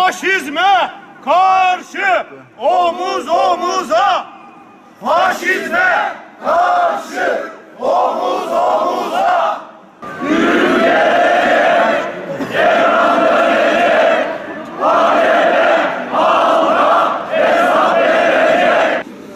Faşizme karşı omuz omuza. Faşizme karşı omuz omuza.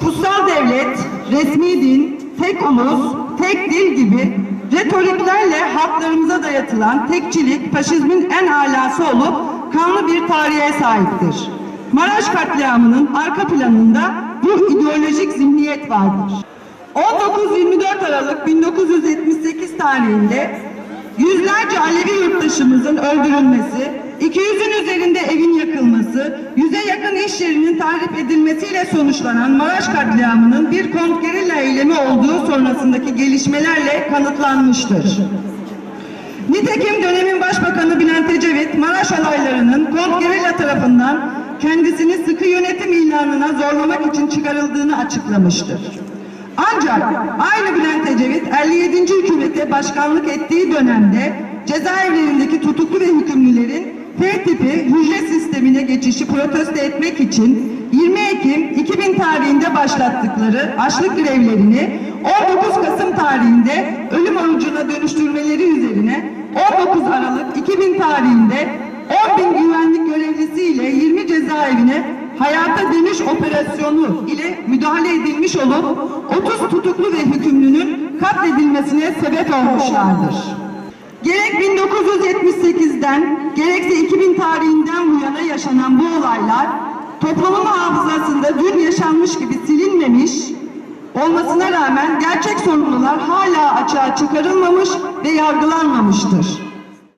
kutsal devlet, resmi din, tek ulus, tek dil gibi retoriklerle halklarımıza dayatılan tekçilik faşizmin en alası olup kanlı bir tarihe sahiptir. Maraş katliamının arka planında bu ideolojik zihniyet vardır. 19-24 Aralık 1978 tarihinde yüzlerce Alevi yurttaşımızın öldürülmesi, 200'ün üzerinde evin yakılması, yüze yakın iş yerinin tahrip edilmesiyle sonuçlanan Maraş katliamının bir kontrgerilla eylemi olduğu sonrasındaki gelişmelerle kanıtlanmıştır. Nitekim dönemin Başbakanı Bülent Ecevit, Maraş olaylarının kontrgerilla tarafından kendisini sıkı yönetim ilanına zorlamak için çıkarıldığını açıklamıştır. Ancak aynı Bülent Ecevit 57. hükümete başkanlık ettiği dönemde cezaevlerindeki tutuklu ve hükümlülerin F tipi hücre sistemine geçişi protesto etmek için 20 Ekim 2000 tarihinde başlattıkları açlık grevlerini 19 Kasım tarihinde ölüm orucuna dönüştürmeleri üzerine 19 Aralık 2000 tarihinde cezaevine hayata dönüş operasyonu ile müdahale edilmiş olup 30 tutuklu ve hükümlünün katledilmesine sebep olmuşlardır. Gerek 1978'den gerekse 2000 tarihinden bu yana yaşanan bu olaylar toplumun hafızasında dün yaşanmış gibi silinmemiş olmasına rağmen gerçek sorumlular hala açığa çıkarılmamış ve yargılanmamıştır.